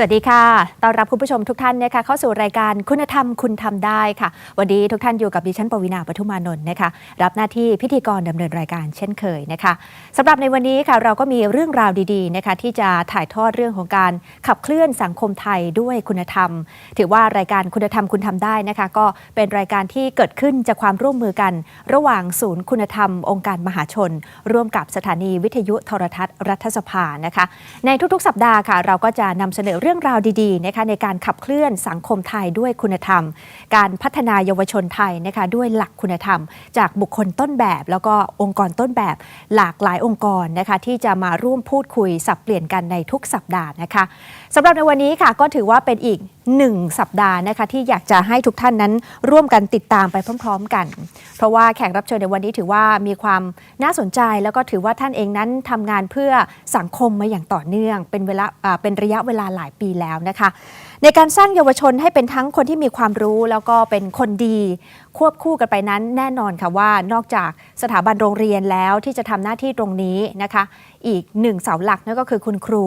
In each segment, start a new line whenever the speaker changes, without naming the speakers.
สวัสดีค่ะ ต้อนรับคุณผู้ชมทุกท่านนะคะเข้าสู่รายการคุณธรรมคุณทำได้ค่ะ วันนี้ทุกท่านอยู่กับดิฉันปวีณาปทุมานนท์นะคะ รับหน้าที่พิธีกรดำเนินรายการเช่นเคยนะคะสำหรับในวันนี้ค่ะเราก็มีเรื่องราวดีๆนะคะที่จะถ่ายทอดเรื่องของการขับเคลื่อนสังคมไทยด้วยคุณธรรม ถือว่ารายการคุณธรรมคุณทำได้นะคะ ก็เป็นรายการที่เกิดขึ้นจากความร่วมมือกัน ระหว่างศูนย์คุณธรรม องค์การมหาชน ร่วมกับสถานีวิทยุโทรทัศน์รัฐสภานะคะ ในทุกๆ สัปดาห์ค่ะ เราก็จะนำเสนอรื่องราวดีๆนะคะในการขับเคลื่อนสังคมไทยด้วยคุณธรรม การพัฒนาเยาวชนไทยนะคะด้วยหลักคุณธรรม จากบุคคลต้นแบบ แล้วก็องค์กรต้นแบบ หลากหลายองค์กรนะคะที่จะมาร่วมพูดคุยสับเปลี่ยนกันในทุกสัปดาห์นะคะสำหรับในวันนี้ค่ะก็ถือว่าเป็นอีก หนึ่งสัปดาห์นะคะที่อยากจะให้ทุกท่านนั้นร่วมกันติดตามไปพร้อม ๆ กัน เพราะว่าแขกรับเชิญในวันนี้ถือว่ามีความน่าสนใจแล้วก็ถือว่าท่านเองนั้นทำงานเพื่อสังคมมาอย่างต่อเนื่อง เป็นเวลาเป็นระยะเวลาหลายปีแล้วนะคะ ในการสร้างเยาวชนให้เป็นทั้งคนที่มีความรู้แล้วก็เป็นคนดีควบคู่กันไปนั้นแน่นอนค่ะว่านอกจากสถาบันโรงเรียนแล้วที่จะทำหน้าที่ตรงนี้นะคะ อีกหนึ่งเสาหลักนั่นก็คือคุณครู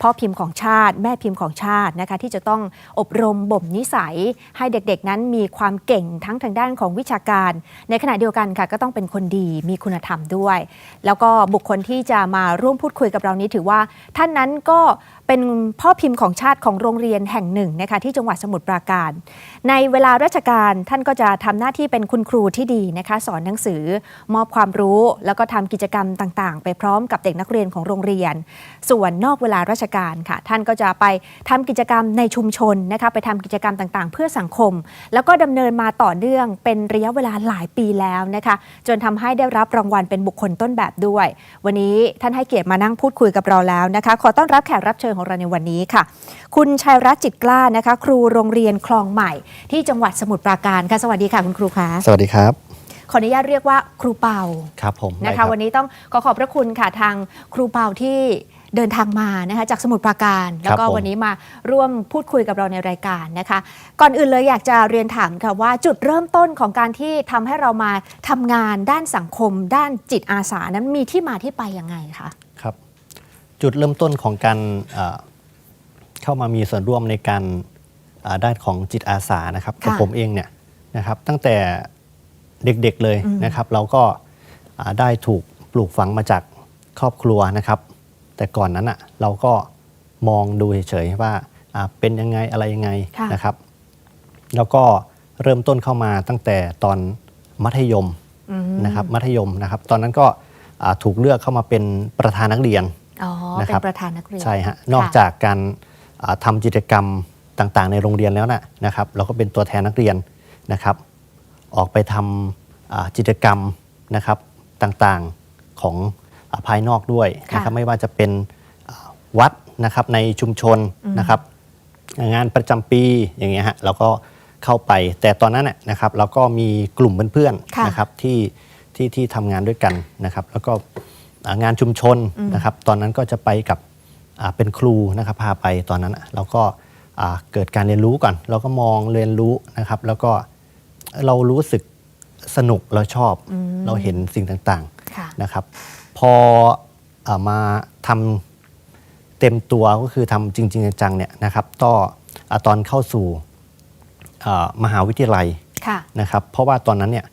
พ่อพิมพ์ของชาติ แม่พิมพ์ของชาตินะคะที่จะต้องอบรมบ่มนิสัย ให้เด็กๆนั้นมีความเก่งทั้งทางด้านของวิชาการ ในขณะเดียวกันค่ะก็ต้องเป็นคนดีมีคุณธรรมด้วย แล้วก็บุคคลที่จะมาร่วมพูดคุยกับเรานี้ถือว่า ท่านนั้นก็ เป็นพ่อพิมพ์ของชาติของโรงเรียนแห่งหนึ่งนะคะที่จังหวัดสมุทรปราการ ในเวลาราชการท่านก็จะทำหน้าที่เป็นคุณครูที่ดีนะคะสอนหนังสือมอบความรู้ แล้วก็ทำกิจกรรมต่างๆ ไปพร้อมกับเด็กนักเรียนของโรงเรียน ส่วนนอกเวลาราชการค่ะ ท่านก็จะไปทำกิจกรรมในชุมชนนะคะไปทำกิจกรรมต่างๆ เพื่อสังคม แล้วก็ดำเนินมาต่อเนื่องเป็นระยะเวลาหลายปีแล้วนะคะจนทำให้ได้รับรางวัลเป็นบุคคลต้นแบบด้วย วันนี้ท่านให้เกียรติมานั่งพูดคุยกับเราแล้วนะคะ ขอต้อนรับแขกรับเชิญของเราในวันนี้ค่ะ คุณชัยรัตน์จิตกล้านะคะ ครูโรงเรียนคลองใหม่ ที่จังหวัดสมุทรปราการค่ะ สวัสดีค่ะคุณครูคะ
สวัสดีครับ
ขออนุญาตเรียกว่าครูเปา
ครับผม
นะ
ได้
คะ
รับ
วันนี้ต้องขอขอบพระคุณค่ะทางครูเปาที่เดินทางมานะคะจากสมุทรปราการ แล้วก็
ผม
วันนี้มาร่วมพูดคุยกับเราในรายการนะคะ ก่อนอื่นเลยอยากจะเรียนถามค่ะว่าจุดเริ่มต้นของการที่ทำให้เรามาทำงานด้านสังคม ด้านจิตอาสานั้นมีที่มาที่ไปยังไงคะ
ครับ จุดเริ่มต้นของการเอ่อเข้ามามีส่วนร่วมในการเอ่อด้านของจิตอาสานะครับ
ค่ะ
กับผมเองเนี่ยนะครับตั้งแต่เด็กๆเลย
อืม
นะครับ เราก็อ่าได้ถูกปลูกฝังมาจากครอบครัวนะครับ แต่ก่อนนั้นอะเราก็มองดูเฉยๆว่าอ่าเป็นยังไงอะไรยังไง
ค่ะ
นะครับ แล้วก็เริ่มต้นเข้ามาตั้งแต่ตอนมัธยม
อืม
นะครับมัธยมนะครับ ตอนนั้นก็อ่าถูกเลือกเข้ามาเป็นประธานนักเรียน
อ๋อ
นะ
เป็
ครับ
นประธานนักเรียน
ใช่ฮะนอกจากการอ่าทำกิจกรรมต่างๆ ในโรงเรียนแล้วนะนะครับเราก็เป็นตัวแทนนักเรียนนะครับ ออกไปทำอ่ากิจกรรมนะครับต่างๆของอาภายนอกด้วยนะครับ
ค่ะ
ไม่ว่าจะเป็นอ่าวัดนะครับในชุมชน
อืม
นะครับ งานประจำปีอย่างเงี้ยฮะเราก็เข้าไปแต่ตอนนั้นน่ะนะครับเราก็มีกลุ่มเพื่อน
ค่ะ
ๆนะครับที่ที่ที่ทำงานด้วยกันนะครับ แล้วก็อ่า งานชุมชน
อืม
นะครับ ตอนนั้นก็จะไปกับอ่าเป็นครูนะครับพาไปตอนนั้นน่ะเราก็อ่าเกิดการเรียนรู้ก่อน เราก็มองเรียนรู้นะครับ แล้วก็เรารู้สึกสนุกเราชอบ
อืม
เราเห็นสิ่งต่างๆ
ค่ะ
นะครับ พออามาทำเต็มตัวก็คือทำจริง ๆ จังๆเนี่ยนะครับต่ออาตอนเข้าสู่อ่ามหาวิทยาลัย
ค่ะ
นะครับ เพราะว่าตอนนั้นเนี่ย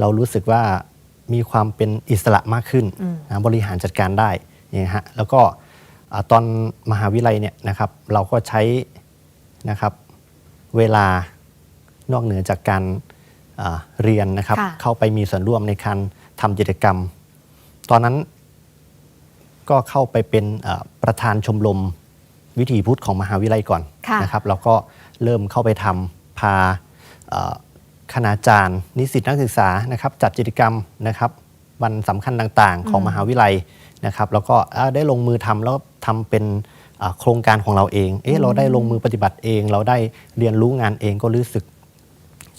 เรารู้สึกว่า มีความเป็นอิสระมากขึ้น
อืม
นะบริหารจัดการได้อย่างเงี้ยฮะแล้วก็อ่าตอนมหาวิทยาลัยเนี่ยนะครับเราก็ใช้นะครับเวลานอกเหนือจากการอ่าเรียนนะครับ
ค่ะ
เข้าไปมีส่วนร่วมในการทำกิจกรรม ตอนนั้นก็เข้าไปเป็นเอ่อประธานชมรมวิถีพุทธของมหาวิทยาลัยก่อน
ค่ะ
นะครับเราก็เริ่มเข้าไปทำพาเอ่อ คณาจารย์ นิสิตนักศึกษานะครับจัดกิจกรรมนะครับวันสำคัญต่างๆ ของ
อืม
มหาวิทยาลัยนะครับ แล้วก็เอ่อได้ลงมือทำแล้วทำเป็นเอ่อโครงการของเราเอง เอ๊ะเราได้ลงมือปฏิบัติเอง เราได้เรียนรู้งานเองก็รู้สึก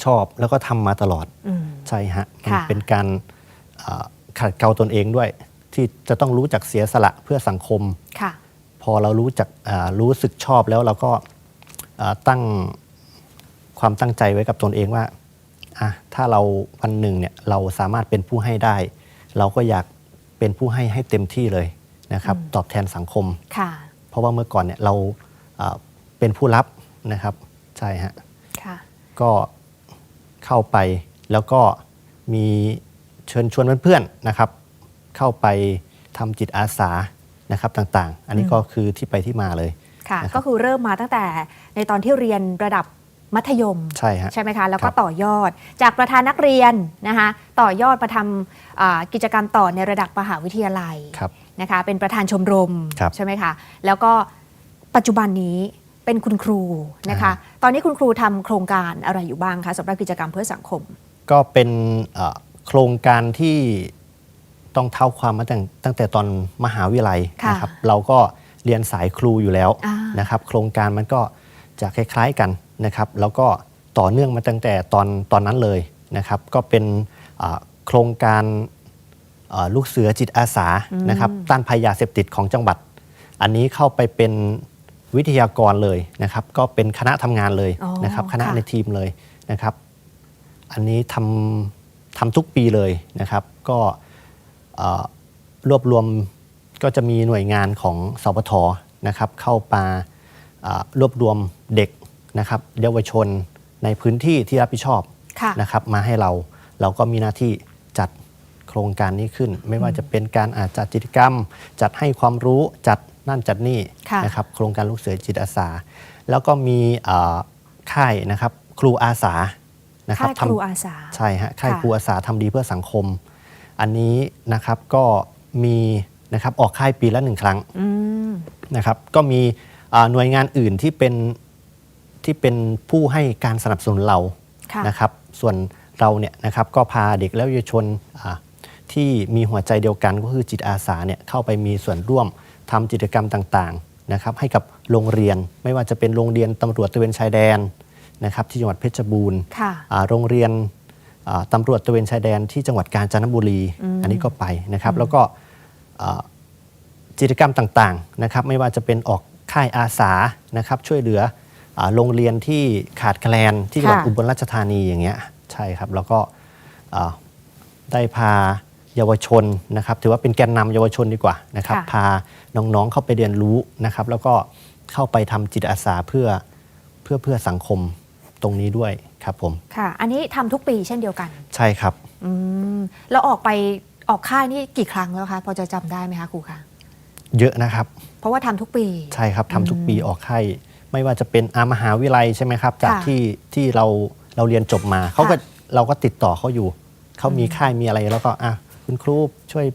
ชอบ แล้วก็ทำมาตลอด
อืม
ใช่ฮะมัน
ค่ะ
เป็นการเอ่อขัดเกลาตนเองด้วย ที่จะต้องรู้จักเสียสละเพื่อสังคม
ค่ะ
พอเรารู้จักอ่ารู้สึกชอบแล้วเราก็อ่าตั้งความตั้งใจไว้กับตนเองว่า อะถ้าเราวันหนึ่งเนี่ยเราสามารถเป็นผู้ให้ได้ เราก็อยากเป็นผู้ให้ให้เต็มที่เลยนะครับ
อืม
ตอบแทนสังคม
ค่ะ
เพราะว่าเมื่อก่อนเนี่ยเราอ่าเป็นผู้รับนะครับใช่ฮะ
ค่ะ
ก็เข้าไปแล้วก็มีเชิญชวนเพื่อนๆนะครับ เข้าไปทำจิตอาสานะครับต่างๆ อันนี้
อืม
ก็คือที่ไปที่มาเลย
ค่ะ
นะครับ
ก็คือเริ่มมาตั้งแต่ในตอนที่เรียนระดับ มัธยม
ใช่ฮะ
ใช่ไหมคะ แล้วก็
ครับ
ต่อยอดจากประธานนักเรียนนะคะต่อยอดมาทำอ่ากิจกรรมต่อในระดับมหาวิทยาลัย
ครับ
นะคะเป็นประธานชมรม
ครับ
ใช่ไหมคะแล้วก็ปัจจุบันนี้เป็นคุณครูนะคะ
อ่
ตอนนี้คุณครูทำโครงการอะไรอยู่บ้างคะสำหรับกิจกรรมเพื่อสังคม
ก็เป็นเอ่อโครงการที่ต้องเท่าความมาตั้งตั้งแต่ตอนมหาวิทยาลัย
ค่ะ
นะครับ เราก็เรียนสายครูอยู่แล้ว
อ่าน
นะครับ โครงการมันก็จะคล้ายๆกัน นะครับแล้วก็ต่อเนื่องมาตั้งแต่ตอนตอนนั้นเลยนะครับก็เป็นอ่าโครงการเอ่อลูกเสือจิตอาสานะครับต้านภัยยาเสพติดของจังหวัด อันนี้เข้าไปเป็นวิทยากรเลยนะครับ ก็เป็นคณะทำงานเลย
อ๋อ
นะครับ คณะ
ค่ะ
ในทีมเลยนะครับ อันนี้ทำทำทุกปีเลยนะครับ ก็เอ่อรวบรวมก็จะมีหน่วยงานของสปทนะครับ เข้ามาเอ่อรวบรวมเด็ก นะครับเยาวชนในพื้นที่ที่รับผิดชอบ
ค่ะ
นะครับมาให้เราเราก็มีหน้าที่จัดโครงการนี้ขึ้น ไม่ว่าจะเป็นการอาจัดกิจกรรม จัดให้ความรู้จัดนั่นจัดนี่
ค่ะ
นะครับโครงการลูกเสือจิตอาสา แล้วก็มีเอ่อค่ายนะครับครูอาสานะครับ
ค่ายครู
ทำ
อาสา
ใช่ฮะค่าย
ค่ะ
ครูอาสาทำดีเพื่อสังคม อันนี้นะครับก็มีนะครับออกค่ายปีละหนึ่งครั้ง
อืม
นะครับก็มีอ่าหน่วยงานอื่นที่เป็น ที่เป็นผู้ให้การสนับสนุนเรา
ค่ะ
นะครับ ส่วนเราเนี่ยนะครับก็พาเด็กและเยาวชนอ่าที่มีหัวใจเดียวกันก็คือจิตอาสาเนี่ยเข้าไปมีส่วนร่วมทำกิจกรรมต่างๆนะครับให้กับโรงเรียนไม่ว่าจะเป็นโรงเรียนตำรวจตระเวนชายแดนนะครับที่จังหวัดเพชรบูรณ์
ค่ะ
อ่าโรงเรียนอ่าตำรวจตระเวนชายแดนที่จังหวัดกาญจนบุรี
อืม
อันนี้ก็ไปนะครับ แล้วก็อ่ากิจกรรมต่างๆนะครับ ไม่ว่าจะเป็นออกค่ายอาสานะครับ ช่วยเหลืออา โรงเรียนที่ขาดแคลนที่จังหวัด
ค่ะ
อุบลราชธานีอย่างเงี้ยใช่ครับ แล้วก็อ่าได้พาเยาวชนนะครับ ถือว่าเป็นแกนนำเยาวชนดีกว่านะครับ
ค่ะ
พาน้องๆเข้าไปเรียนรู้นะครับ แล้วก็เข้าไปทำจิตอาสาเพื่อเพื่อเพื่อสังคมตรงนี้ด้วยครับผม
ค่ะ อันนี้ทำทุกปีเช่นเดียวกัน
ใช่ครับ
อืมแล้วออกไปออกค่ายนี่กี่ครั้งแล้วคะ พอจะจำได้ไหมคะครูคะ
เยอะนะครับ
เพราะว่าทำทุกปี
ใช่ครับทำทุกปีออกค่าย ไม่ว่าจะเป็นอามหาวิทยาลัยใช่ไหมครับจาก
ค่ะ
ที่ที่เราเราเรียนจบมาเขาก็
ค่ะ
เราก็ติดต่อเขาอยู่เขามีค่ายมีอะไรแล้วก็อะคุณครูช่วย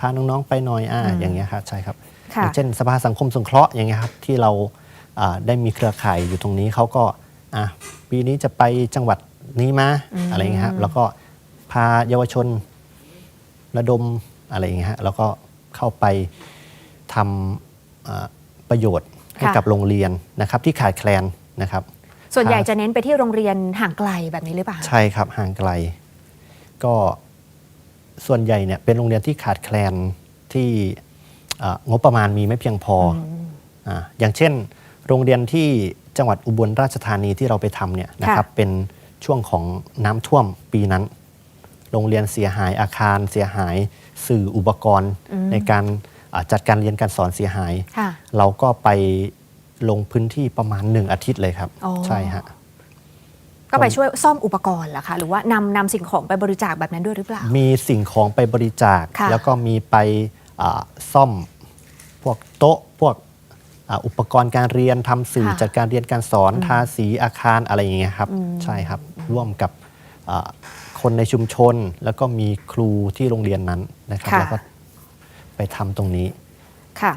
พาน้องๆไปหน่อยอะ
อืม
อย่างเงี้ยครับใช่ครับอ
ค่ะ
ย่างเช่นสภาสังคมสงเคราะห์อย่างเงี้ยครับที่เราอ่าได้มีเครือข่ายอยู่ตรงนี้เขาก็อะปีนี้จะไปจังหวัดนี้มา
อืม
อะไรเงี้ยครับแล้วก็พาเยาวชนระดมอะไรอย่างเงี้ยฮะแล้วก็เข้าไปทำอ่าประโยชน์ ให้
ค่ะ
กับโรงเรียนนะครับที่ขาดแคลนนะครับ
ส่วนใหญ่
ค่ะ
จะเน้นไปที่โรงเรียนห่างไกลแบบนี้หรือเปล่า
ใช่ครับห่างไกล ก็ส่วนใหญ่เนี่ยเป็นโรงเรียนที่ขาดแคลนที่อ่างบประมาณมีไม่เพียงพอออ่าอย่างเช่น โรงเรียนที่จังหวัดอุบลราชธานีที่เราไปทำเนี่ยนะครับเป็นช่วงของน้ำท่วมปีนั้น โรงเรียนเสียหายอาคารเสียหายสื่ออุปกรณ์
อืม
ในการอ่า จัดการเรียนการสอนเสียหาย
ค่ะ
เราก็ไปลงพื้นที่ประมาณหนึ่งอาทิตย์เลยครับ
อ๋อ
ใช่ฮะ
ก็ไปช่วยซ่อมอุปกรณ์เหรอคะหรือว่านำนำสิ่งของไปบริจาคแบบนั้นด้วยหรือเปล่า
มีสิ่งของไปบริจาค
ค่ะ
แล้วก็มีไปอ่าซ่อมพวกโต๊ะพวกอ่าอุปกรณ์การเรียนทำสื่อ
ค่ะ
จัดการเรียนการสอนทาสีอาคารอะไรอย่างเงี้ยครับ
อืม
ใช่ครับร่วมกับอ่าคนในชุมชน แล้วก็มีครูที่โรงเรียนนั้นนะครับ
ค่ะ
แล้วก็ ไปทำตรงนี้
ค่ะ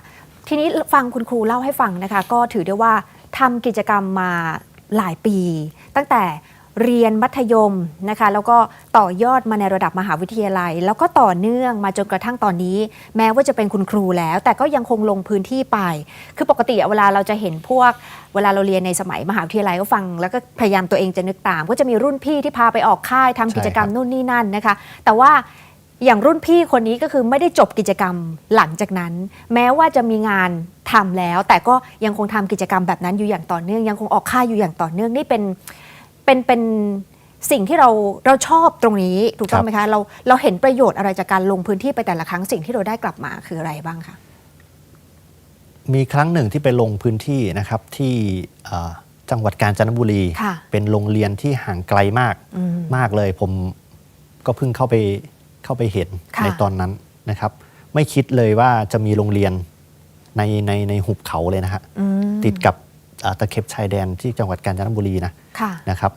ทีนี้ฟังคุณครูเล่าให้ฟังนะคะ ก็ถือได้ว่าทำกิจกรรมมาหลายปี ตั้งแต่เรียนมัธยมนะคะ แล้วก็ต่อยอดมาในระดับมหาวิทยาลัย แล้วก็ต่อเนื่องมาจนกระทั่งตอนนี้ แม้ว่าจะเป็นคุณครูแล้ว แต่ก็ยังคงลงพื้นที่ไป คือปกติเวลาเราจะเห็นพวก เวลาเราเรียนในสมัยมหาวิทยาลัยก็ฟัง แล้วก็พยายามตัวเองจะนึกตาม ก็จะมีรุ่นพี่ที่พาไปออกค่ายทำกิจกรรม
ใช่ครับ
นู่นนี่นั่นนะคะ แต่ว่า อย่างรุ่นพี่คนนี้ก็คือไม่ได้จบกิจกรรมหลังจากนั้น แม้ว่าจะมีงานทำแล้ว แต่ก็ยังคงทำกิจกรรมแบบนั้นอยู่อย่างต่อเนื่อง ยังคงออกค่ายอยู่อย่างต่อเนื่องนี่เป็นเป็นเป็นสิ่งที่เราเราชอบตรงนี้ถูกต้องไหมคะเราเราเห็นประโยชน์อะไรจากการลงพื้นที่ไปแต่ละครั้งสิ่งที่เราได้กลับมาคืออะไรบ้างคะ
มีครั้งหนึ่งที่ไปลงพื้นที่นะครับที่เอ่อจังหวัดกาญจนบุรี
ค่ะ
เป็นโรงเรียนที่ห่างไกลมาก
อืม
มากเลย ผมก็เพิ่งเข้าไป เข้าไปเห็น
ค่ะ
ในตอนนั้นนะครับ ไม่คิดเลยว่าจะมีโรงเรียนในในในหุบเขาเลยนะฮะ
อืม
ติดกับอ่าตะเข็บชายแดนที่จังหวัดกาญจนบุรีนะ
ค่ะ
นะครับ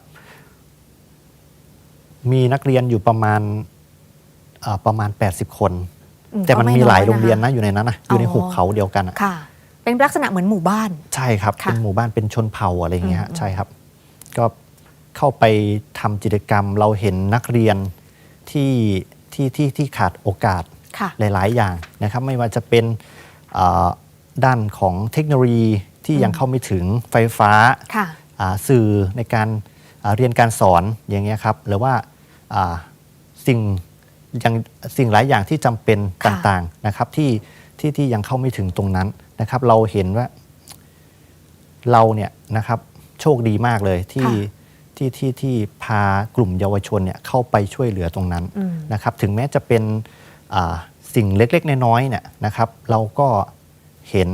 มีนักเรียนอยู่ประมาณอ่าประมาณ 80 คน
อืม
แต่มัน
ก็ไม่
มีหลาย
น้อยนะคะ
โรงเรียนนะอยู่ในนั้นนะอยู่ใน
อ๋อ
หุบเขาเดียวกันอะ
ค่ะ เป็นลักษณะเหมือนหมู่บ้าน
ใช่ครับ
ค่ะ
เป็นหมู่บ้านเป็นชนเผ่าอะไรอย่างเงี้ยฮะ
อืม
ใช่ครับ ก็เข้าไปทำกิจกรรมเราเห็นนักเรียนที่ ที่ที่ที่ขาดโอกาส
ค่ะ
หลาย ๆ อย่างนะครับไม่ว่าจะเป็นอ่าด้านของเทคโนโลยีที่ยังเข้าไม่ถึงไฟฟ้า
ค่ะ
อ่าสื่อในการอ่าเรียนการสอนอย่างเงี้ยครับหรือว่าอ่าสิ่งยังสิ่งหลายอย่างที่จำเป็น
ค่ะ
ต่าง ๆ นะครับที่ที่ที่ยังเข้าไม่ถึงตรงนั้นนะครับ เราเห็นว่าเราเนี่ยนะครับโชคดีมากเลยที่ ที่ที่ที่พากลุ่มเยาวชนเนี่ยเข้าไปช่วยเหลือตรงนั้น
อืม
นะครับ ถึงแม้จะเป็นอ่าสิ่งเล็กๆ น้อยๆเนี่ยนะครับ เราก็เห็น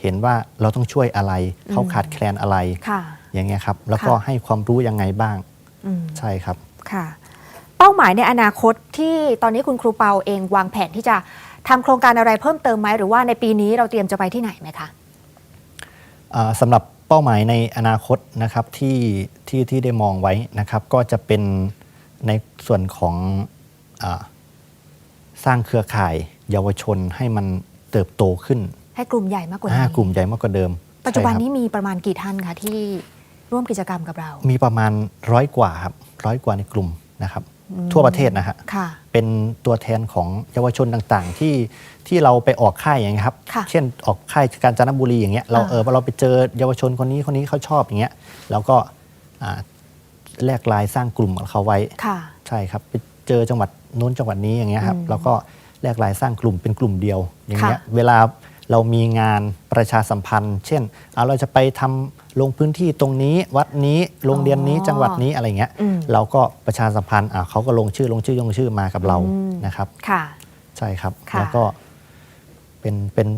เห็นว่าเราต้องช่วยอะไร เขาขาดแคลนอะไร
ค่ะ
อย่างเงี้ยครับ แล้วก็
ค่ะ
ให้ความรู้ยังไงบ้าง
อืม
ใช่ครับ
ค่ะ เป้าหมายในอนาคตที่ตอนนี้คุณครูเปาเองวางแผนที่จะทำโครงการอะไรเพิ่มเติมไหมหรือว่าในปีนี้เราเตรียมจะไปที่ไหนไหมคะ
อ่าสำหรับ เป้าหมายในอนาคตนะครับที่ที่ที่ได้มองไว้นะครับ ก็จะเป็นในส่วนของอาสร้างเครือข่ายเยาวชนให้มันเติบโตขึ้น
ให้กลุ่มใหญ่มากกว่า
อ่า
นี้
กลุ่มใหญ่มากกว่าเดิม
ปัจจุบัน
ใช่ครับ
นี้มีประมาณกี่ท่านคะที่ร่วมกิจกรรมกับเรา
มีประมาณร้อยกว่าครับร้อยกว่าในกลุ่มนะครับ ทั่วประเทศนะฮะ
ค่ะ
เป็นตัวแทนของเยาวชนต่างๆ ที่ที่เราไปออกค่ายอย่างเงี้ยครับ
ค่ะ
เช่นออกค่ายกาญจนบุรีอย่างเงี้ยเรา
อ่า
เออเราไปเจอเยาวชนคนนี้คนนี้เขาชอบอย่างเงี้ยเราก็อ่าแลกไลายสร้างกลุ่มกับเขาไว้
ค่ะ
ใช่ครับไปเจอจังหวัดนู้นจังหวัดนี้อย่างเงี้ยครับ
อืม
แล้วก็แลกไลายสร้างกลุ่มเป็นกลุ่มเดียวอย่างเงี้ย
ค่ะ
เวลา เรามีงานประชาสัมพันธ์ เช่นเอาเราจะไปทำลงพื้นที่ตรงนี้ วัดนี้โรงเรียนนี้จังหวัดนี้อะไรเงี้ย
อืม
เราก็ประชาสัมพันธ์อะเขาก็ลงชื่อลงชื่อลงชื่อมากับเรา
อืม
นะครับ
ค่ะ
ใช่ครับ
ค่ะ
แล้วก็เป็นเป็น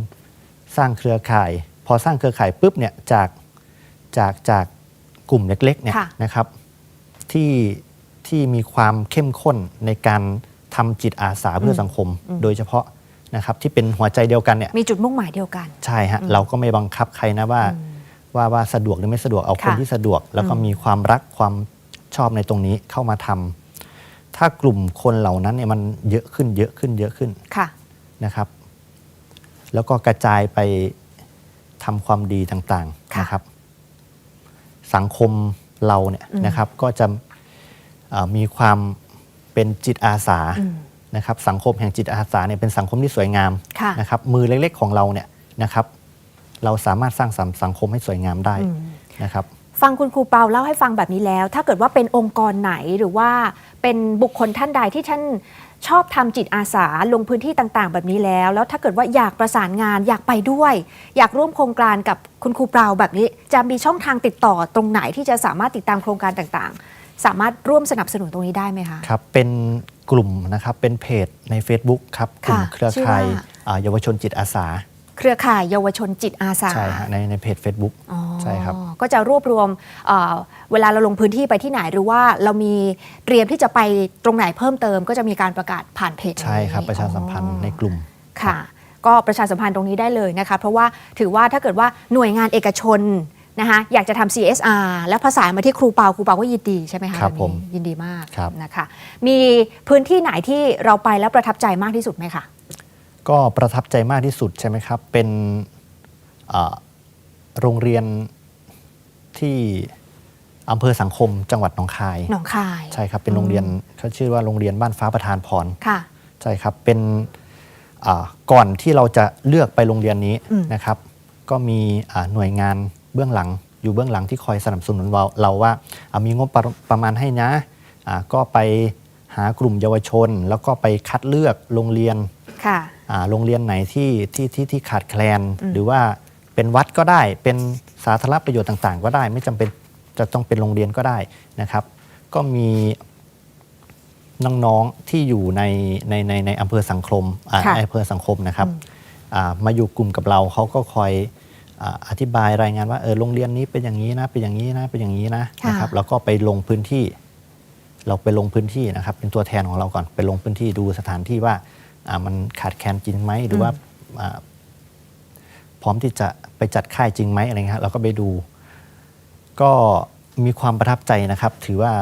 สร้างเครือข่าย พอสร้างเครือข่ายปุ๊บเนี่ยจากจากจากกลุ่มเล็กๆเนี่ย
ค่ะ
นะครับ ที่ที่มีความเข้มข้นในการทำจิตอาสาเพื่อสังคม โดยเฉพาะ นะครับที่เป็นหัวใจเดียวกันเนี่ย
มีจุดมุ่งหมายเดียวกัน
ใช่ฮะเราก็ไม่บังคับใครนะว่า
อืม
ว่าว่าสะดวกหรือไม่สะดวกเอาคน
ค่ะ
ที่สะดวก แล้วก็
อืม
มีความรักความชอบในตรงนี้เข้ามาทำถ้ากลุ่มคนเหล่านั้นเนี่ยมันเยอะขึ้นเยอะขึ้นเยอะขึ้น
ค่ะ
นะครับ แล้วก็กระจายไปทำความดีต่าง
ค่ะ
ๆนะครับ สังคมเราเนี่ย
อืม
นะครับก็จะเอ่อมีความเป็นจิตอาสา
อืม
นะครับสังคมแห่งจิตอาสาเนี่ยเป็นสังคมที่สวยงาม
ค่ะ
นะครับมือเล็กๆของเราเนี่ยนะครับ เราสามารถสร้างสรรค์สังคมให้สวยงามได้
อืม
นะครับ
ฟังคุณครูเปาเล่าให้ฟังแบบนี้แล้ว ถ้าเกิดว่าเป็นองค์กรไหนหรือว่าเป็นบุคคลท่านใดที่ท่านชอบทำจิตอาสาลงพื้นที่ต่างๆ แบบนี้แล้ว แล้วถ้าเกิดว่าอยากประสานงานอยากไปด้วย อยากร่วมโครงการกับคุณครูเปาแบบนี้ จะมีช่องทางติดต่อตรงไหนที่จะสามารถติดตามโครงการต่างๆ สามารถร่วมสนับสนุนตรงนี้ได้ไหมคะ
ครับ เป็น กลุ่มนะครับเป็นเพจใน Facebook ครับกลุ่ม
ค่ะ
เครือ
ชื่อ
ข่าย
ว่า
อ่าเยาวชนจิตอาสา
เครือข่ายเยาวชนจิตอาสา
ใช่ฮะในในเพจ Facebook
อ๋อ
ใช่ครับ
ก็จะรวบรวมเอ่อเวลาเราลงพื้นที่ไปที่ไหนหรือว่าเรามีเตรียมที่จะไปตรงไหนเพิ่มเติม ก็จะมีการประกาศผ่านเพจ
ใช่ครับ
นี้
ประชาสัมพันธ์
อ๋อ
ในกลุ่ม
ค่ะ ก็ประชาสัมพันธ์ตรงนี้ได้เลยนะคะเพราะว่าถือว่าถ้าเกิดว่าหน่วยงานเอกชน นะคะอยากจะทำ CSR แล้วภาษานมาที่ครูเปาครูเปาก็ยินดีใช่ไหมคะ
ครับ
แนี้
ผม
ยินดีมาก
ครับ
นะคะ มีพื้นที่ไหนที่เราไปแล้วประทับใจมากที่สุดไหมคะ
ก็ประทับใจมากที่สุดใช่ไหมครับ เป็นเอ่อโรงเรียนที่อำเภอสังคมจังหวัดหนองคาย
หนองคาย
ใช่ครับ เป็นโรงเรียนเขาชื่อว่าโรงเรียนบ้านฟ้าประธานพร
ค่ะ
ใช่ครับ เป็นอ่าก่อนที่เราจะเลือกไปโรงเรียนนี้
อืม
นะครับ ก็มีอ่าหน่วยงาน เบื้องหลังอยู่เบื้องหลังที่คอยสนับสนุนเราเราว่าอ่ามีงบประประมาณให้นะอ่าก็ไปหากลุ่มเยาวชน แล้วก็ไปคัดเลือกโรงเรียน
ค่ะ
อ่าโรงเรียนไหนที่ที่ที่ที่ขาดแคลน
อืม
หรือว่าเป็นวัดก็ได้เป็นสาธารณประโยชน์ต่าง ๆ ก็ได้ ไม่จำเป็นจะต้องเป็นโรงเรียนก็ได้นะครับ ก็มีน้องๆที่อยู่ในในในในอำเภอสังคมอ่า
ค่ะ
ในอำเภอสังคมนะครับ
อืม
อ่ามาอยู่กลุ่มกับเราเขาก็คอย อาอธิบายรายงานว่าเออโรงเรียนนี้เป็นอย่างนี้นะเป็นอย่างนี้นะเป็นอย่างนี้นะ
ค่ะ
นะครับแล้วก็ไปลงพื้นที่ เราไปลงพื้นที่นะครับ เป็นตัวแทนของเราก่อนไปลงพื้นที่ดูสถานที่ว่าอ่ามันขาดแคลนจริงไหมหรือว่าอ่าพร้อมที่จะไปจัดค่ายจริงไหมอะไรเงี้ยเราก็ไปดู ก็มีความประทับใจนะครับ ถือว่า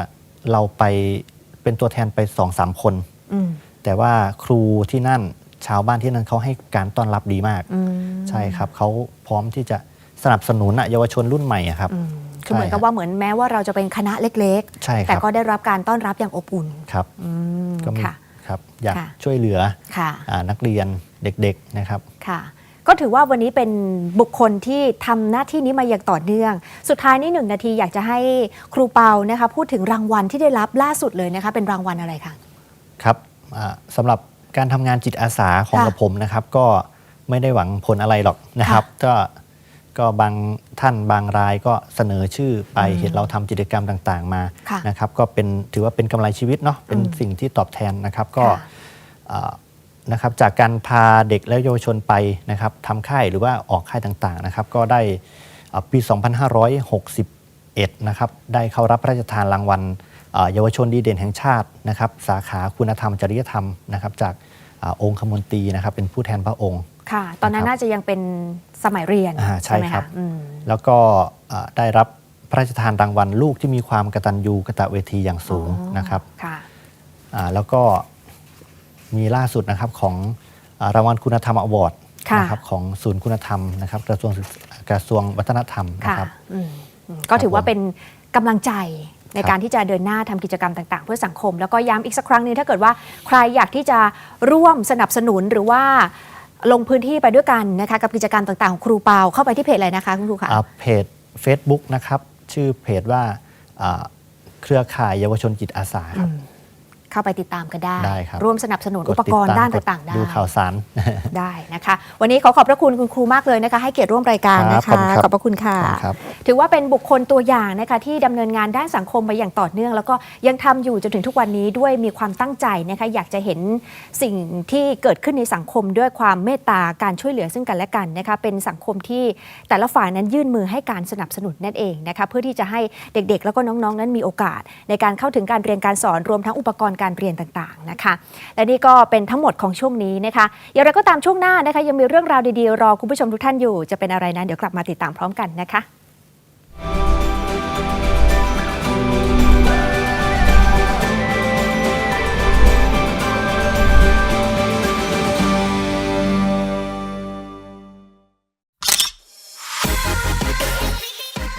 เราไปเป็นตัวแทนไปสองสามคน
อืม
แต่ว่าครูที่นั่น ชาวบ้านที่นั่นเขาให้การต้อนรับดีมาก
อืม
ใช่ครับเขาพร้อมที่จะสนับสนุนอะเยาวชนรุ่นใหม่อะครับ
อืมคือเหมือนกับ
ใช่
ว่าเหมือนแม้ว่าเราจะเป็นคณะเล็ก
ใช่
ๆ
ค
แต่
รับ
ก็ได้รับการต้อนรับอย่างอบอุ่น
ครับ
อืม
ก็มี
ค่ะ
ครับอยาก
ค่ะ
ช่วยเหลือ
ค่ะ
อานักเรียนเด็กๆนะครับ
ค่ะ ก็ถือว่าวันนี้เป็นบุคคลที่ทำหน้าที่นี้มาอย่างต่อเนื่อง สุดท้ายนี้หนึ่งนาทีอยากจะให้ครูเปานะคะ พูดถึงรางวัลที่ได้รับล่าสุดเลยนะคะ เป็นรางวัลอะไรคะ
ครับอ่าสำหรับ การทำงานจิตอาสาของ
ค่ะ
กับผมนะครับ ก็ไม่ได้หวังผลอะไรหรอกนะครับ ก็ก็บางท่านบางรายก็เสนอชื่อไป
อืม
เห็นเราทำกิจกรรมต่างๆ มา
ค่ะ
นะครับ ก็เป็นถือว่าเป็นกำไรชีวิตเนาะเป็น
อืม
สิ่งที่ตอบแทนนะครับก็
ค่ะ
อ่านะครับจากการพาเด็กและเยาวชนไปนะครับทำค่ายหรือว่าออกค่ายต่างๆนะครับ ก็ได้อ่าปี 2561 นะครับได้เข้ารับพระราชทานรางวัลอ่าเยาวชนดีเด่นแห่งชาตินะครับ สาขาคุณธรรมจริยธรรมนะครับ จาก อาองค์คมนตรีนะครับเป็นผู้แทนพระองค์
ค่ะ ตอนนั้น
นะครับ
น่าจะยังเป็นสมัยเรียน
อ่าใช่
ไหม
ครั
คะ
บ
อืม
แล้วก็อ่าได้รับพระราชทานรางวัลลูกที่มีความกตัญญูกตเวทีอย่างสูง
อ๋อ
นะครับ
ค่ะ
อ่าแล้วก็มีล่าสุดนะครับของอารางวัลคุณธรรมอวอร์ด
ค่ะ
นะครับของศูนย์คุณธรรมนะครับกระทรวงศึกษากระทรวงวัฒนธรรมนะ
ค่ะ
ครับ
อืมอืมก็ถือว่า
ผม
เป็นกำลังใจ ใน
ครับ
การที่จะเดินหน้าทำกิจกรรมต่าง ๆ เพื่อสังคม แล้วก็ย้ำอีกสักครั้งหนึงถ้าเกิดว่าใครอยากที่จะร่วมสนับสนุนหรือว่าลงพื้นที่ไปด้วยกันนะคะกับกิจกรรมต่างๆของครูเปาเข้าไปที่เพจอะไรนะคะคุณครูคะ
อ่าเพจ Facebook นะครับ ชื่อเพจว่าอ่าเครือข่ายเยาวชนจิตอาสาครับ
อืม เข้าไปติดตามกันได้
ได้ครับ
ร่วมสนับสนุน
ก
อุ
ด
ป
ติ
กรณ์
ตม
ด้าน
ก
ต่างๆได้
ดูข่าวสาร
ได้นะคะ วันนี้ขอขอบพระคุณคุณครูมากเลยนะคะ ให้เกียรติร่วมรายการนะ
ครั
คะ
บขอบคุณครับ
ขอบพระคุณค่ะ
ครับ
ถือว่าเป็นบุคคลตัวอย่างนะคะที่ดำเนินงานด้านสังคมมาอย่างต่อเนื่อง แล้วก็ยังทำอยู่จนถึงทุกวันนี้ด้วยมีความตั้งใจนะคะอยากจะเห็นสิ่งที่เกิดขึ้นในสังคมด้วยความเมตตาการช่วยเหลือซึ่งกันและกันนะคะเป็นสังคมที่แต่ละฝ่ายนั้นยื่นมือให้การสนับสนุนนั่นเองนะคะเพื่อที่จะให้เด็กๆ แล้วก็น้องๆ นั้นมีโอกาส ในการเข้าถึงการเรียนการสอนรวมทั้งอุปกรณ์การเรียนต่างๆนะคะ และนี่ก็เป็นทั้งหมดของช่วงนี้นะคะอย่างไรก็ตามช่วงหน้านะคะ ยังมีเรื่องราวดีๆ รอคุณผู้ชมทุกท่านอยู่จะเป็นอะไรนั้นเดี๋ยวกลับมาติดตามพร้อมกันนะคะ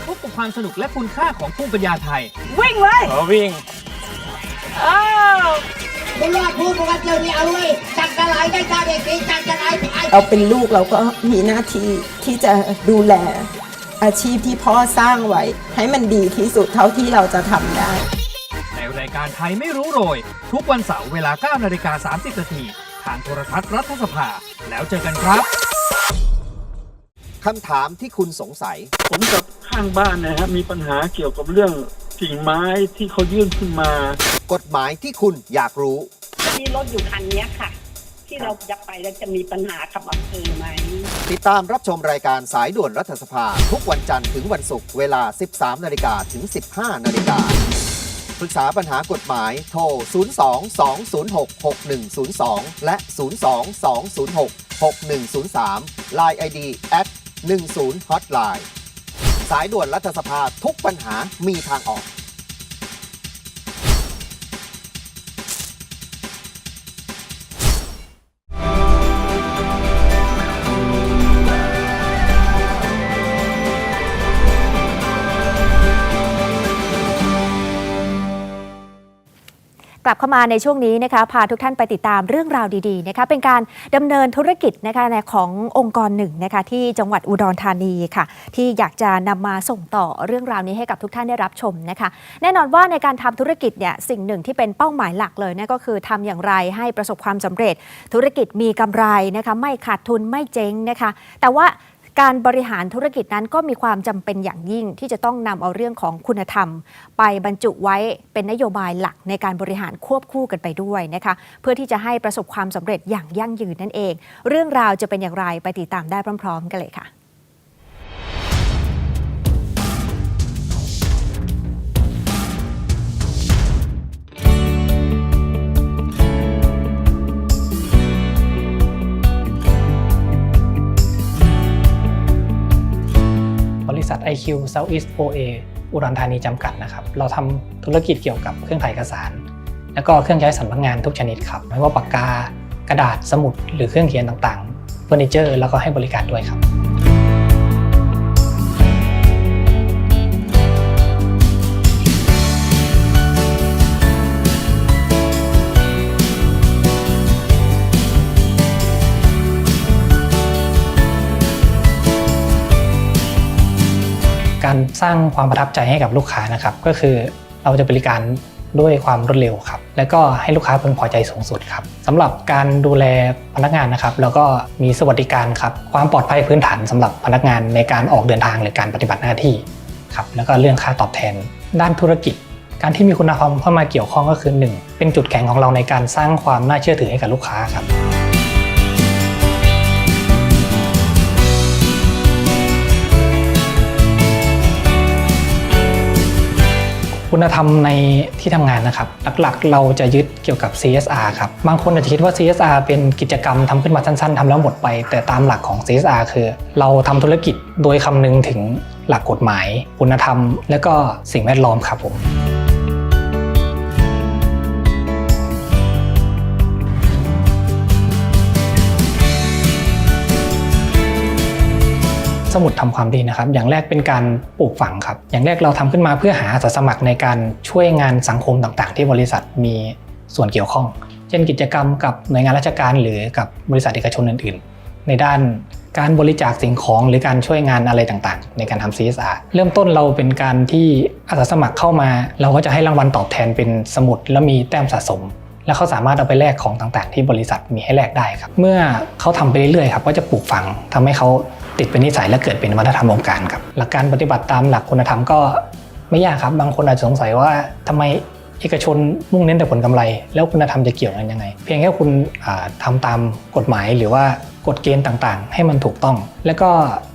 พบกับความสนุกและคุณค่าของภูมิปัญญาไทย
วิ่งเลย
เออวิ่ง
อ้าว
บุญรอดพูดกันเจอนี่เอาเลยจัดกระไรได้จ้าเด็กดีจัดกระไรไปไอ้
เราเป็นลูกเราก็มีหน้าที่ที่จะดูแลอาชีพที่พ่อสร้างไว้ ให้มันดีที่สุดเท่าที่เราจะทำได้
ในรายการไทยไม่รู้โรย ทุกวันเสาร์เวลา9นาฬิกา30นาทีทางโทรทัศน์รัฐสภา แล้วเจอกันครับ
คำถามที่คุณสงสัย
ผมกับข้างบ้านนะฮะมีปัญหาเกี่ยวกับเรื่อง กิ่งไม้ที่เขายื่นขึ้นมา
กฎหมายที่คุณอยากรู้
มีรถอยู่คันเนี้ยค่ะ ที่เราจะไปแล้วจะมีปัญหากับอำเภอไหม
ติดตามรับชมรายการสายด่วนรัฐสภา ทุกวันจันทร์ถึงวันศุกร์เวลา 13 นาฬิกาถึง 15 นาฬิกาปรึกษาปัญหากฎหมายโทร 02-206-6102 และ 02-206-6103 Line ID at 10 Hotline สายด่วนรัฐสภาทุกปัญหามีทางออก
ลับเข้ามาในช่วงนี้นะคะพาทุกท่านไปติดตามเรื่องราวดีๆนะคะเป็นการดำเนินธุรกิจนะคะในขององค์กรหนึ่งนะคะที่จังหวัดอุดรธานีค่ะ ที่อยากจะนำมาส่งต่อเรื่องราวนี้ให้กับทุกท่านได้รับชมนะคะ แน่นอนว่าในการทำธุรกิจเนี่ยสิ่งหนึ่งที่เป็นเป้าหมายหลักเลยนั่นก็คือทำอย่างไรให้ประสบความสำเร็จ ธุรกิจมีกำไรนะคะไม่ขาดทุนไม่เจ๊งนะคะ แต่ว่า การบริหารธุรกิจนั้นก็มีความจำเป็นอย่างยิ่งที่จะต้องนำเอาเรื่องของคุณธรรม ไปบรรจุไว้เป็นนโยบายหลักในการบริหารควบคู่กันไปด้วยนะคะเพื่อที่จะให้ประสบความสำเร็จอย่างยั่งยืนนั่นเอง เรื่องราวจะเป็นอย่างไรไปติดตามได้พร้อม ๆ กันเลยค่ะ
ริษัท IQ Southeast OA อุดรธานีจำกัดนะครับ เราทำธุรกิจเกี่ยวกับเครื่องถ่ายเอกสาร แล้วก็เครื่องใช้สำนักงานทุกชนิดครับ ไม่ว่าปากกา กระดาษ สมุด หรือเครื่องเขียนต่างๆ เฟอร์นิเจอร์ แล้วก็ให้บริการด้วยครับ การสร้างความประทับใจให้กับลูกค้านะครับ ก็คือเราจะบริการด้วยความรวดเร็วครับ แล้วก็ให้ลูกค้าพึงพอใจสูงสุดครับสำหรับการดูแลพนักงานนะครับ แล้วก็มีสวัสดิการครับ ความปลอดภัยพื้นฐานสำหรับพนักงานในการออกเดินทางหรือการปฏิบัติหน้าที่ครับ แล้วก็เรื่องค่าตอบแทน ด้านธุรกิจ การที่มีคุณธรรมเข้ามาเกี่ยวข้องก็คือหนึ่งเป็นจุดแข็งของเราในการสร้างความน่าเชื่อถือให้กับลูกค้าครับ คุณธรรมในที่ทำงานนะครับ หลักๆ เราจะยึดเกี่ยวกับ CSR ครับ บางคนอาจจะคิดว่า CSR เป็นกิจกรรมทำขึ้นมาสั้นๆทำแล้วหมดไป แต่ตามหลักของ CSR คือ เราทำธุรกิจโดยคำนึงถึงหลักกฎหมาย คุณธรรม และก็สิ่งแวดล้อมครับผม มุดทำความดีนะครับ อย่างแรกเป็นการปลูกฝังครับ อย่างแรกเราทำขึ้นมาเพื่อหาอาสาสมัครในการช่วยงานสังคมต่างๆ ที่บริษัทมีส่วนเกี่ยวข้อง เช่นกิจกรรมกับหน่วยงานราชการหรือกับบริษัทเอกชนอื่นๆ ในด้านการบริจาคสิ่งของหรือการช่วยงานอะไรต่างๆ ในการทำ CSR เริ่มต้นเราเป็นการที่อาสาสมัครเข้ามา เราก็จะให้รางวัลตอบแทนเป็นสมุดแล้วมีแต้มสะสม แล้วเขาสามารถเอาไปแลกของต่างๆ ที่บริษัทมีให้แลกได้ครับเมื่อเขาทำไปเรื่อยๆครับก็จะปลูกฝังทำให้เขาติดเป็นนิสัยและเกิดเป็นวัฒนธรรมองค์การครับหลักการปฏิบัติตามหลักคุณธรรมก็ไม่ยากครับ บางคนอาจจะสงสัยว่าทำไมเอกชนมุ่งเน้นแต่ผลกำไร แล้วคุณธรรมจะเกี่ยวกันยังไง เพียงแค่คุณอ่าทำตามกฎหมายหรือว่ากฎเกณฑ์ต่างๆ ให้มันถูกต้อง แล้วก็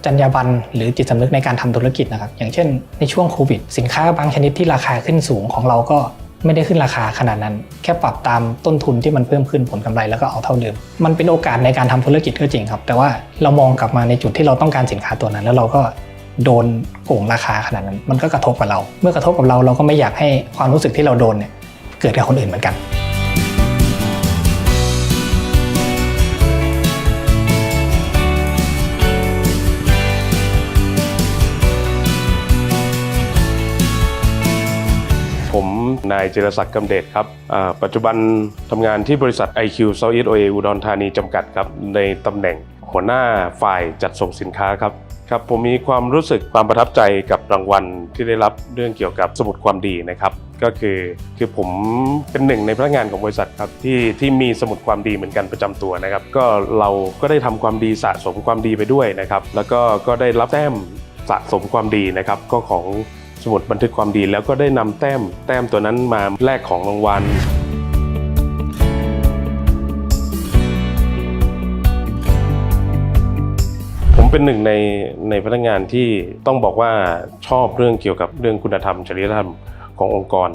จรรยาบรรณหรือจิตสำนึกในการทำธุรกิจนะครับ อย่างเช่น ในช่วงโควิด สินค้าบางชนิดที่ราคาขึ้นสูงของเราก็ ไม่ได้ขึ้นราคาขนาดนั้น แค่ปรับตามต้นทุนที่มันเพิ่มขึ้นผลกำไรแล้วก็เอาเท่าเดิม มันเป็นโอกาสในการทำธุรกิจก็จริงครับ แต่ว่าเรามองกลับมาในจุดที่เราต้องการสินค้าตัวนั้น แล้วเราก็โดนโกงราคาขนาดนั้น มันก็กระทบกับเรา เมื่อกระทบกับเราเราก็ไม่อยากให้ความรู้สึกที่เราโดนเนี่ยเกิดกับคนอื่นเหมือนกัน
นายเจรศักดิ์กำเดชครับปัจจุบันทำงานที่บริษัท IQ Southeast OA อุดรธานีจำกัดครับ ในตำแหน่งหัวหน้าฝ่ายจัดส่งสินค้าครับครับผมมีความรู้สึกความประทับใจกับรางวัลที่ได้รับเรื่องเกี่ยวกับสมุดความดีนะครับ ก็คือคือผมเป็นหนึ่งในพนักงานของบริษัทครับที่ที่มีสมุดความดีเหมือนกันประจำตัวนะครับ ก็เราก็ได้ทำความดีสะสมความดีไปด้วยนะครับ แล้วก็ก็ได้รับแต้มสะสมความดีนะครับ ก็ของ สมุดบันทึกความดีแล้วก็ได้นำแต้มแต้มตัวนั้นมาแลกของรางวัลผมเป็นหนึ่งในในพนักงานที่ต้องบอกว่าชอบเรื่องเกี่ยวกับเรื่องคุณธรรมจริยธรรมขององค์กร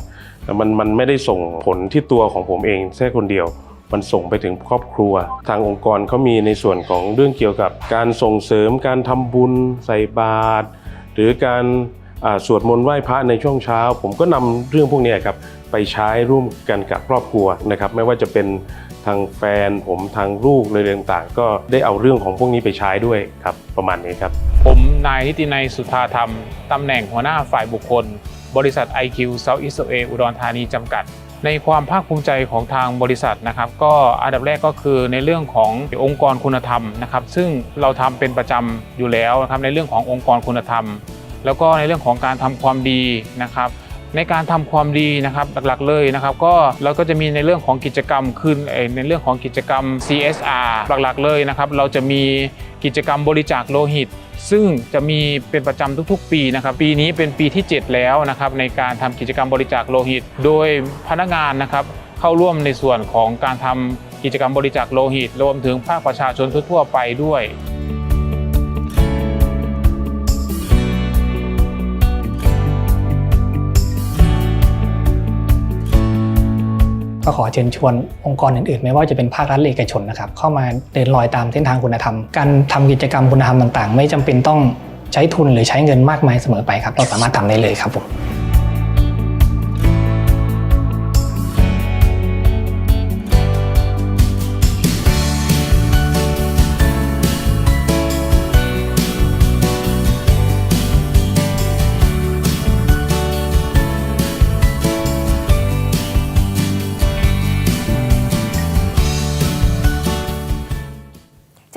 แต่มันมันไม่ได้ส่งผลที่ตัวของผมเองแค่คนเดียว มันส่งไปถึงครอบครัว ทางองค์กรเขามีในส่วนของเรื่องเกี่ยวกับการส่งเสริมการทำบุญใส่บาตรหรือการ สวดมนต์ไหว้พระในช่วงเช้า ผมก็นำเรื่องพวกนี้ครับไปใช้ร่วมกันกับครอบครัวนะครับไม่ว่าจะเป็นทางแฟนผมทางลูกเลยต่างๆ ก็ได้เอาเรื่องของพวกนี้ไปใช้ด้วยครับประมาณนี้ครับ
ผมนายนิตินัยสุธาธรรมตำแหน่งหัวหน้าฝ่ายบุคคล บริษัท IQ Southeast A อุดรธานีจำกัด ในความภาคภูมิใจของทางบริษัทนะครับก็อันดับแรกก็คือในเรื่องขององค์กรคุณธรรมนะครับซึ่งเราทำเป็นประจำอยู่แล้วนะครับในเรื่องขององค์กรคุณธรรม แล้วก็ในเรื่องของการทำความดีนะครับในการทำความดีนะครับหลักๆเลยนะครับ ก็เราก็จะมีในเรื่องของกิจกรรมคือเอ่อในเรื่องของกิจกรรม CSR หลักๆเลยนะครับ เราจะมีกิจกรรมบริจาคโลหิต ซึ่งจะมีเป็นประจำทุกๆ ปีนะครับ ปีนี้เป็นปีที่ 7 แล้วนะครับในการทำกิจกรรมบริจาคโลหิต โดยพนักงานนะครับเข้าร่วมในส่วนของการทำกิจกรรมบริจาคโลหิต รวมถึงภาคประชาชนทั่วๆไปด้วย
ก็ขอเชิญชวนองค์กรอื่นๆ ไม่ว่าจะเป็นภาครัฐหรือเอกชนนะครับเข้ามาเดินรอยตามเส้นทางคุณธรรม การทำกิจกรรมคุณธรรมต่างๆ ไม่จำเป็นต้องใช้ทุนหรือใช้เงินมากมายเสมอไปครับเราสามารถทำได้เลยครับผม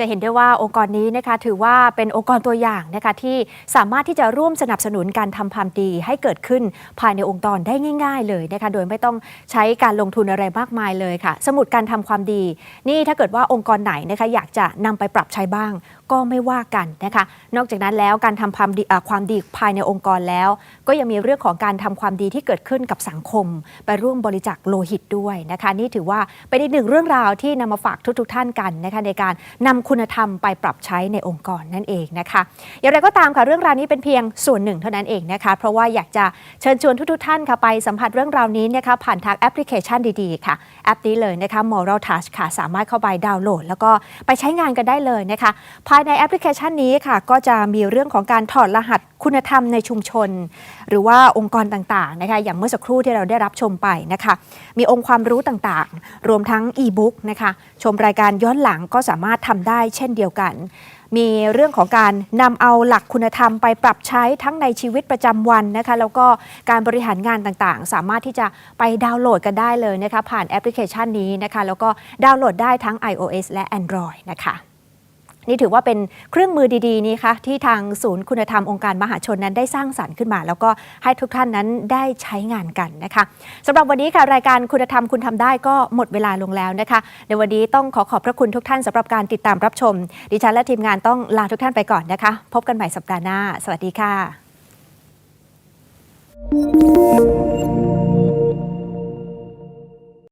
จะเห็นได้ว่าองค์กรนี้นะคะถือว่าเป็นองค์กรตัวอย่างนะคะที่สามารถที่จะร่วมสนับสนุนการทำความดีให้เกิดขึ้นภายในองค์กรได้ง่าย ๆ เลยนะคะโดยไม่ต้องใช้การลงทุนอะไรมากมายเลยค่ะ สมุดการทำความดี นี่ถ้าเกิดว่าองค์กรไหนนะคะอยากจะนำไปปรับใช้บ้างก็ไม่ว่ากันนะคะ นอกจากนั้นแล้วการทำความดีความดีภายในองค์กรแล้ว ก็ยังมีเรื่องของการทำความดีที่เกิดขึ้นกับสังคม ไปร่วมบริจาคโลหิตด้วยนะคะ นี่ถือว่าเป็นอีกหนึ่งเรื่องราวที่นำมาฝากทุกๆท่านกันนะคะในการนำคุณธรรมไปปรับใช้ในองค์กรนั่นเองนะคะ อย่างไรก็ตามค่ะเรื่องราวนี้เป็นเพียงส่วนหนึ่งเท่านั้นเองนะคะ เพราะว่าอยากจะเชิญชวนทุกๆท่านค่ะไปสัมผัสเรื่องราวนี้นะคะผ่านทางแอปพลิเคชันดีๆค่ะแอปนี้เลยนะคะ Moral Touch ค่ะสามารถเข้าไปดาวน์โหลด แล้วก็ไปใช้งานกันได้เลยนะคะายในแอปพลิเคชันนี้ค่ะ ก็จะมีเรื่องของการถอดรหัสคุณธรรมในชุมชน หรือว่าองค์กรต่างๆนะคะอย่างเมื่อสักครู่ที่เราได้รับชมไปนะคะ มีองค์ความรู้ต่างๆ รวมทั้งอีบุ๊กนะคะชมรายการย้อนหลังก็สามารถทำได้เช่นเดียวกัน มีเรื่องของการนำเอาหลักคุณธรรมไปปรับใช้ทั้งในชีวิตประจำวันนะคะแล้วก็การบริหารงานต่างๆ สามารถที่จะไปดาวน์โหลดกันได้เลยนะคะผ่านแอปพลิเคชันนี้นะคะแล้วก็ดาวน์โหลดได้ทั้ง iOS และ Android นะคะ นี่ถือว่าเป็นเครื่องมือดีๆนี้ค่ะที่ทางศูนย์คุณธรรมองค์การมหาชนนั้นได้สร้างสรรค์ขึ้นมา แล้วก็ให้ทุกท่านนั้นได้ใช้งานกันนะคะสำหรับวันนี้ค่ะรายการคุณธรรมคุณทำได้ก็หมดเวลาลงแล้วนะคะ ในวันนี้ต้องขอขอบพระคุณทุกท่านสำหรับการติดตามรับชม ดิฉันและทีมงานต้องลาทุกท่านไปก่อนนะคะ พบกันใหม่สัปดาห์หน้า สวัสดีค่ะ